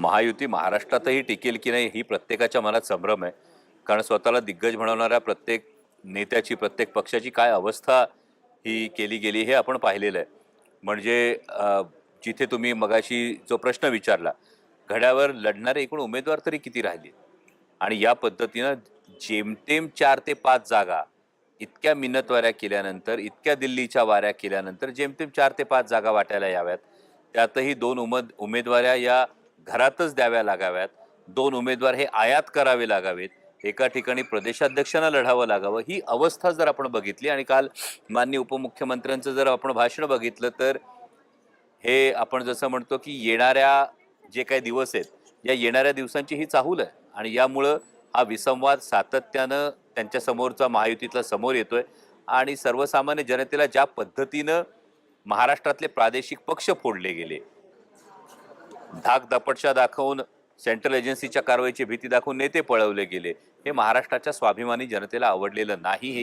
महायुती महाराष्ट्रातही टिकेल की नाही ही प्रत्येकाच्या मनात संभ्रम आहे. कारण स्वतःला दिग्गज म्हणवणाऱ्या प्रत्येक नेत्याची प्रत्येक पक्षाची काय अवस्था ही केली गेली हे आपण पाहिलेलं आहे. म्हणजे जिथे तुम्ही मगाशी जो प्रश्न विचारला घड्यावर लढणारे एकूण उमेदवार तरी किती राहिले? आणि या पद्धतीनं जेमतेम चार ते पाच जागा इतक्या मिन्नतवाऱ्या केल्यानंतर इतक्या दिल्लीच्या वाऱ्या केल्यानंतर जेमतेम चार ते पाच जागा वाटायला याव्यात. त्यातही दोन उमेद उमेदवाऱ्या या घरातच द्याव्या लागाव्यात. दोन उमेदवार हे आयात करावे लागावेत. एका ठिकाणी प्रदेशाध्यक्षांना लढावं लागावं. ही अवस्था जर आपण बघितली आणि काल माननीय उपमुख्यमंत्र्यांचं जर आपण भाषण बघितलं तर हे आपण जसं म्हणतो की येणाऱ्या जे काही दिवस आहेत या येणाऱ्या दिवसांची ही चाहूल आहे. आणि यामुळं हा विसंवाद सातत्यानं त्यांच्यासमोरचा महायुतीतला समोर येतोय. आणि सर्वसामान्य जनतेला ज्या पद्धतीनं महाराष्ट्रातले प्रादेशिक पक्ष फोडले गेले धाक दपटशा दाखवून सेंट्रल एजन्सीच्या कारवाईची भीती दाखवून नेते पळवले गेले. हे महाराष्ट्राच्या स्वाभिमानी जनतेला आवडलेलं नाही हे